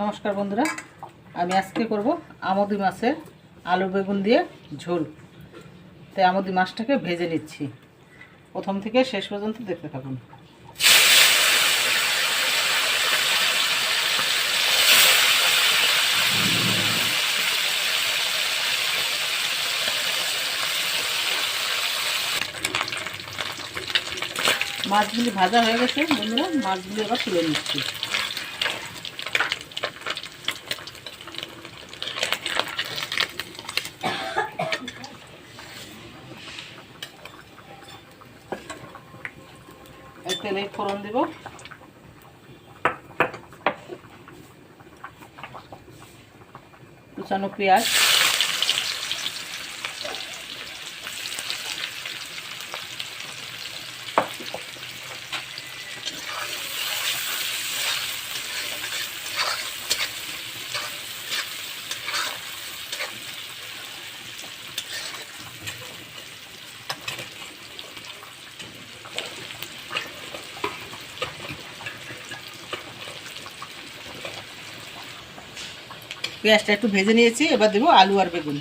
নমস্কার বন্ধুরা, আমি আজকে করব আমদি মাছের আলু বেগুন দিয়ে ঝোল। তাই আমদি মাছটাকে ভেজে নিচ্ছি। প্রথম থেকে শেষ পর্যন্ত দেখতে থাকুন। মাছগুলি ভাজা হয়ে গেছে বন্ধুরা, মাছগুলি এবার তুলে নিচ্ছি। এই তেলে ফোড়ন দিব। কুচানো পেঁয়াজ। পেঁয়াজটা একটু ভেজে নিয়েছি, এবার দেবো আলু আর বেগুন।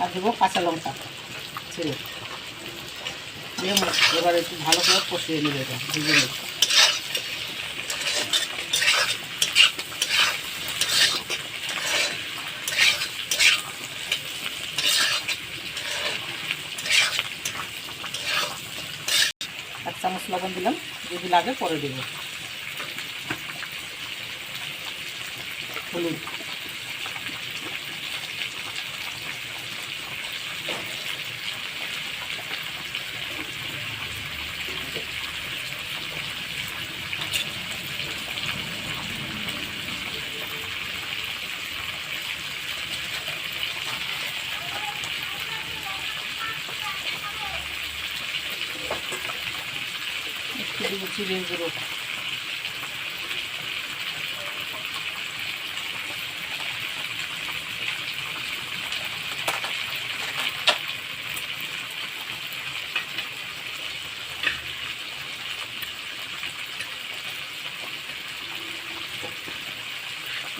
আর দেবো কাঁচা লঙ্কা ছেড়ে। দিয়ে এবার একটু ভালো করে কষিয়ে নেবে এটা, ভেজে নেবে। এক চামচ লবণ দিলাম যদি লাগে পরে দেব। হলুদ। একটু দিব চিড়ে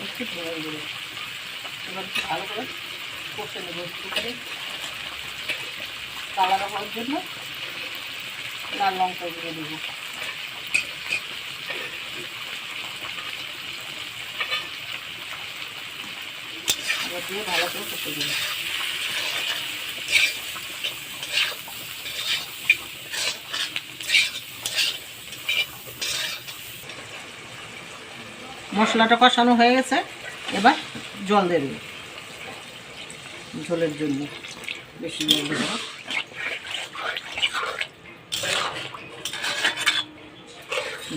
একটু ধরে গুঁড়ো এবার একটু ভালো করে কষে নেব একটু করে কালার হওয়ার জন্য লাল লঙ্কা গুঁড়ো দেবো দিয়ে ভালো করে মশলাটা কষানো হয়ে গেছে, এবার জল দেবো ঝোলের জন্য বেশি জল দেবো।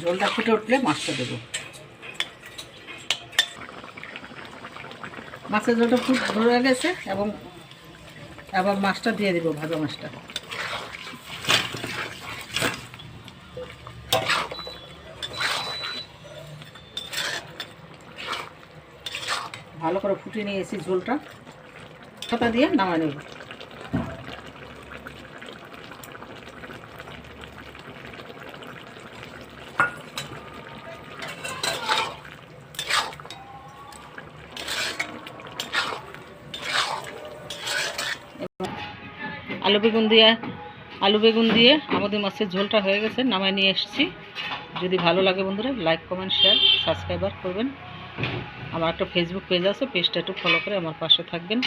ঝোলটা ফুটে উঠলে মাছটা দেবো। মাছের জলটা খুব ধরে গেছে এবং আবার মাছটা দিয়ে দেবো, ভাজা মাছটা। ভালো করে ফুটিয়ে নিয়েছি ঝোলটা। পাতা দিয়ে নামা নেব। আলু বেগুন দিয়ে, আলু বেগুন দিয়ে আমাদের মাছের ঝোলটা হয়ে গেছে, নামায় নিয়ে এসেছি। যদি ভালো লাগে বন্ধুরা লাইক কমেন্ট শেয়ার সাবস্ক্রাইবার করবেন। আমার একটা ফেসবুক পেজ আছে পেজটা একটু ফলো করে আমার পাশে থাকবেন।